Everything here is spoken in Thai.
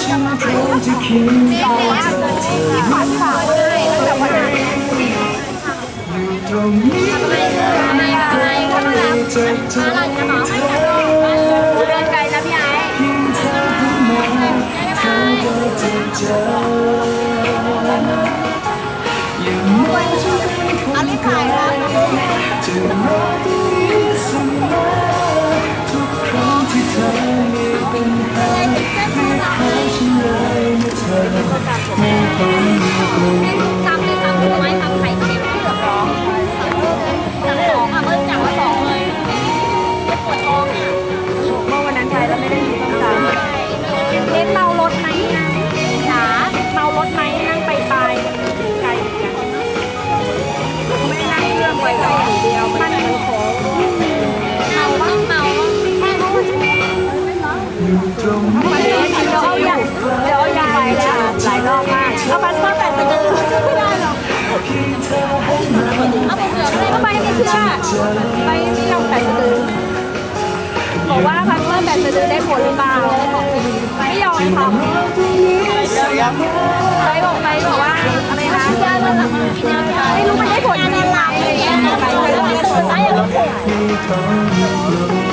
ต่อว่าที่ขวัญฝากให้ตั้งแต่วันนั้น ตรงนี้ อะไรอะไรก็มาแล้วอะไรกันหรอเดินไกลนะพี่ไอ้ เพียงเธอเข้ามาเธอก็จะเจออย่างไม่จะเป็นคน อั นั่งเครื่องไปกับอย่างเดียวมันมันขอเมาบ้างเมาบ้างไม่เพราะว่าอยู่ตรงนี้เดี๋ยวเอาอย่างเดี๋ยวเอาอย่างไปแล้วหลายรอบมากเอาบัตรมาแปดสะดือไม่ได้หรอกเอาเอาไปเหลือเลยเข้าไปไม่เชื่อไปไม่ยอมแปดสะดือบอกว่าพักเมื่อแปดสะดือได้ผลหรือเปล่าไม่ยอมทำไปบอกไปบอกว่าอะไรนะ on you.